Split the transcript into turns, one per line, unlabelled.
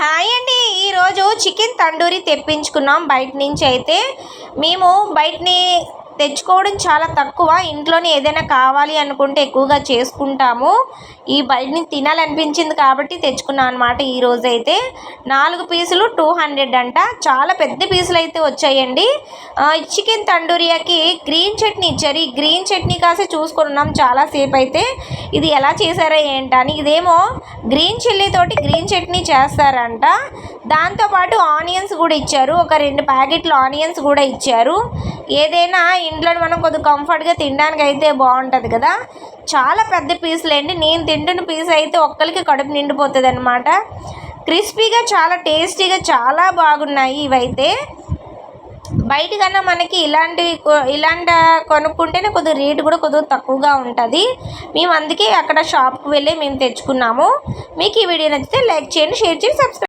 Hi అండి. ఈరోజు chicken tandoori తెప్పించుకున్నాం. బయట నుంచి అయితే మేము బయటని తెచ్చుకోవడం చాలా తక్కువ. ఇంట్లోనే ఏదైనా కావాలి అనుకుంటే ఎక్కువగా చేసుకుంటాము. ఈ బయటని తినాలనిపించింది కాబట్టి తెచ్చుకున్నాను అనమాట ఈరోజు అయితే నాలుగు పీసులు టూ హండ్రెడ్ అంట. చాలా పెద్ద పీసులు అయితే వచ్చాయండి చికెన్ తండూరియాకి గ్రీన్ చట్నీ ఇచ్చారు. ఈ గ్రీన్ చట్నీ కాసే చూసుకున్నాం చాలాసేపు అయితే ఇది ఎలా చేశారో ఏంటని ఇదేమో గ్రీన్ చిల్లీ తోటి గ్రీన్ చట్నీ చేస్తారంట. దాంతోపాటు ఆనియన్స్ కూడా ఇచ్చారు. ఒక రెండు ప్యాకెట్లు ఆనియన్స్ కూడా ఇచ్చారు. ఏదైనా ఇంట్లో మనం కొద్దిగా కంఫర్ట్గా తినడానికి అయితే బాగుంటుంది కదా. చాలా పెద్ద పీసులు అండి. నేను తింటున్న పీస్ అయితే ఒక్కరికి కడుపు నిండిపోతుంది అనమాట క్రిస్పీగా చాలా టేస్టీగా చాలా బాగున్నాయి ఇవైతే. బయట కన్నా మనకి ఇలాంటి ఇలాంటి కొనుక్కుంటేనే కొద్దిగా రేటు కూడా కొద్దిగా తక్కువగా ఉంటుంది. మేము అందుకే అక్కడ షాప్కి వెళ్ళి మేము తెచ్చుకున్నాము. మీకు ఈ వీడియో నచ్చితే లైక్ చేయండి షేర్ చేయండి సబ్స్క్రైబ్